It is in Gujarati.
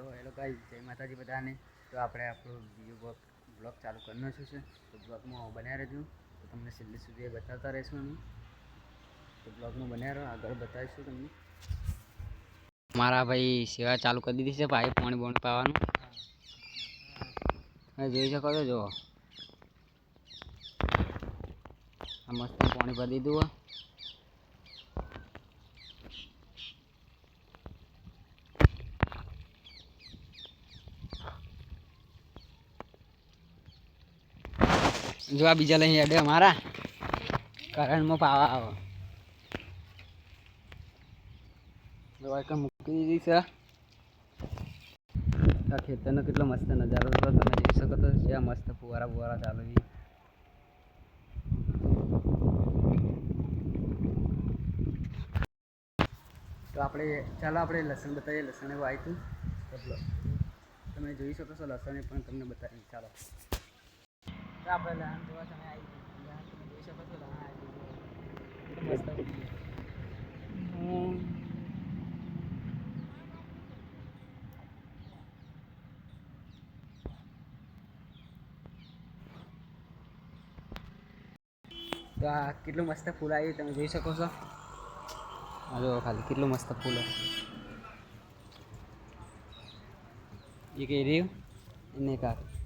તો હેલો ગાઈ જય માતાજી બધાને. તો આપણે આપણો બીજો બ્લોગ બ્લોગ ચાલુ કરી નાખ્યો છે. તો બ્લોગમાં બન્યા રહેજો. તો તમને છેલ્લે સુધી બતાવતા રહેશું અમે. તો બ્લોગમાં બન્યા રહો. આગળ બતાવીશું તમને. મારા ભાઈ સેવા ચાલુ કરી દીધી છે ભાઈ, પાણી બોણી પાવાનું. હા જોઈ શકો છો, જુઓ. આ મસ્ત પાણી ભરી દીધું હો જો આ બીજા લઈને અડે અમારા. કરંટમાં પાવા આવો. આ મૂકી દીધી છે. આ ખેતરનો કેટલો મસ્ત નજારો હતો તમે જોઈ શકો તો આ મસ્ત ફુવારા ફુવારા ચાલુ છે. તો આપણે, ચાલો આપણે લસણ બતાવીએ. લસણ એવું આવ્યું તમે જોઈ શકો છો, લસણ પણ તમને બતાવી ચાલો. તો આ કેટલું મસ્ત ફૂલ આવ્યું તમે જોઈ શકો છો. જો ખાલી કેટલું મસ્ત ફૂલ એક એ રહ્યું એને આ.